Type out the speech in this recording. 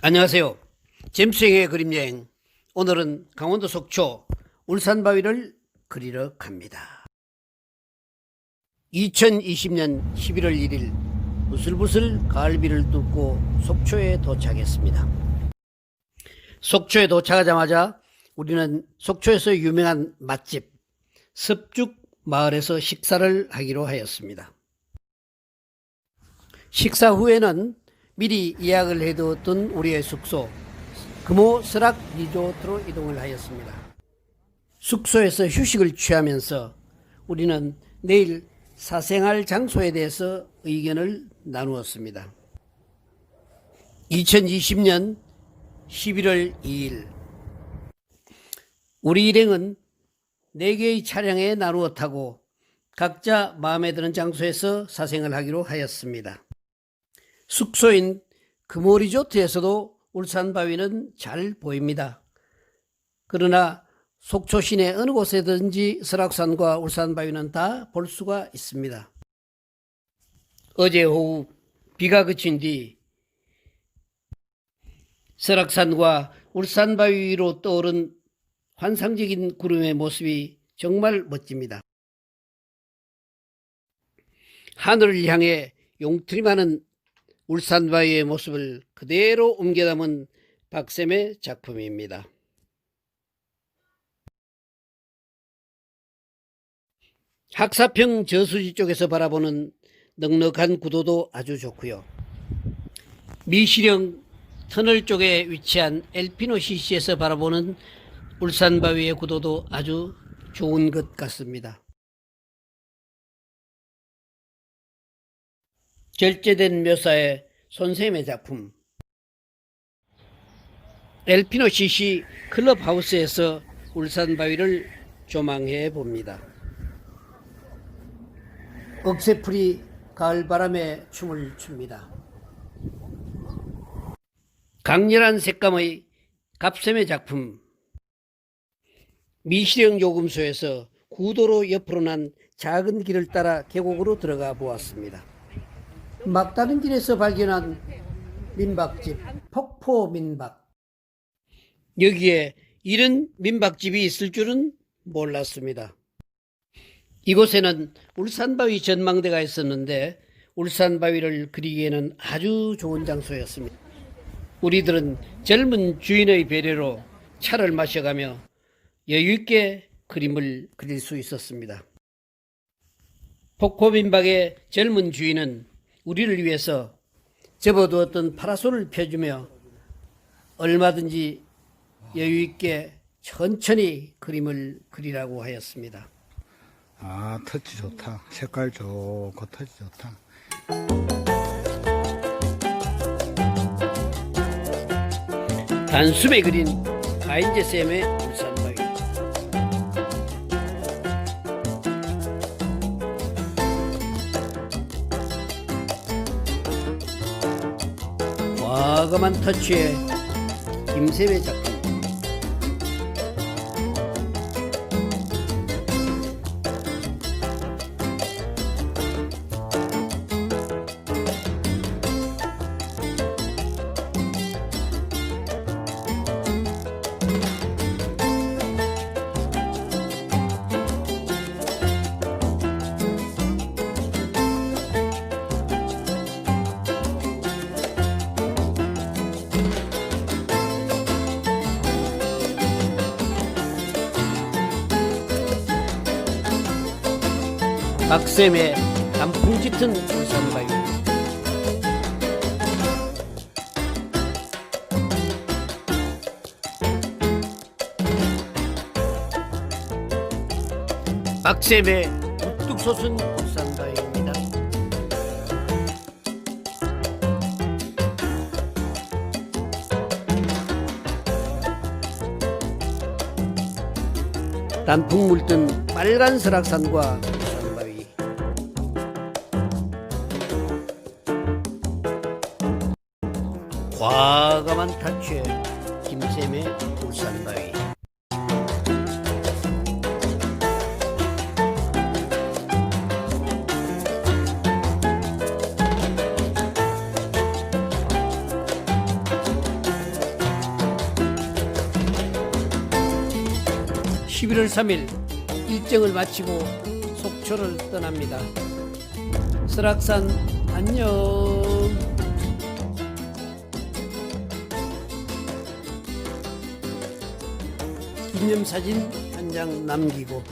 안녕하세요. 잼수행의 그림여행. 오늘은 강원도 속초 울산바위를 그리러 갑니다. 2020년 11월 1일 부슬부슬 가을비를 뚫고 속초에 도착했습니다. 속초에 도착하자마자 우리는 속초에서 유명한 맛집 습죽 마을에서 식사를 하기로 하였습니다. 식사 후에는 미리 예약을 해두었던 우리의 숙소 금호 설악 리조트로 이동을 하였습니다. 숙소에서 휴식을 취하면서 우리는 내일 사생활 장소에 대해서 의견을 나누었습니다. 2020년 11월 2일 우리 일행은 4개의 차량에 나누어 타고 각자 마음에 드는 장소에서 사생을 하기로 하였습니다. 숙소인 금오리조트에서도 울산 바위는 잘 보입니다. 그러나 속초 시내 어느 곳에든지 설악산과 울산 바위는 다 볼 수가 있습니다. 어제 오후 비가 그친 뒤 설악산과 울산 바위 위로 떠오른 환상적인 구름의 모습이 정말 멋집니다. 하늘을 향해 용트림하는 울산바위의 모습을 그대로 옮겨 담은 박쌤의 작품입니다. 학사평 저수지 쪽에서 바라보는 넉넉한 구도도 아주 좋고요. 미시령 터널 쪽에 위치한 엘피노 CC에서 바라보는 울산바위의 구도도 아주 좋은 것 같습니다. 결제된 묘사의 손샘의 작품 엘피노 CC 클럽하우스에서 울산 바위를 조망해 봅니다. 억새풀이 가을바람에 춤을 춥니다. 강렬한 색감의 갑샘의 작품 미시령 요금소에서 구도로 옆으로 난 작은 길을 따라 계곡으로 들어가 보았습니다. 막다른 길에서 발견한 민박집 폭포 민박 여기에 이런 민박집이 있을 줄은 몰랐습니다. 이곳에는 울산바위 전망대가 있었는데 울산바위를 그리기에는 아주 좋은 장소였습니다. 우리들은 젊은 주인의 배려로 차를 마셔가며 여유있게 그림을 그릴 수 있었습니다. 폭포민박의 젊은 주인은 우리를 위해서 접어두었던 파라솔을 펴주며 얼마든지 여유 있게 천천히 그림을 그리라고 하였습니다. 아 터치 좋다. 색깔 좋고 터치 좋다. 단숨에 그린 가인제 쌤의 울산 과감한 터치에 김쌤의 작품 박쌤의 단풍 짙은 울산바위 박쌤의 우뚝 솟은 울산바위입니다. 단풍 물든 빨간 설악산과 과감한 탈출 김쌤의 울산바위. (11월 3일) 일정을 마치고 속초를 떠납니다. 설악산 안녕. 기념사진 한 장 남기고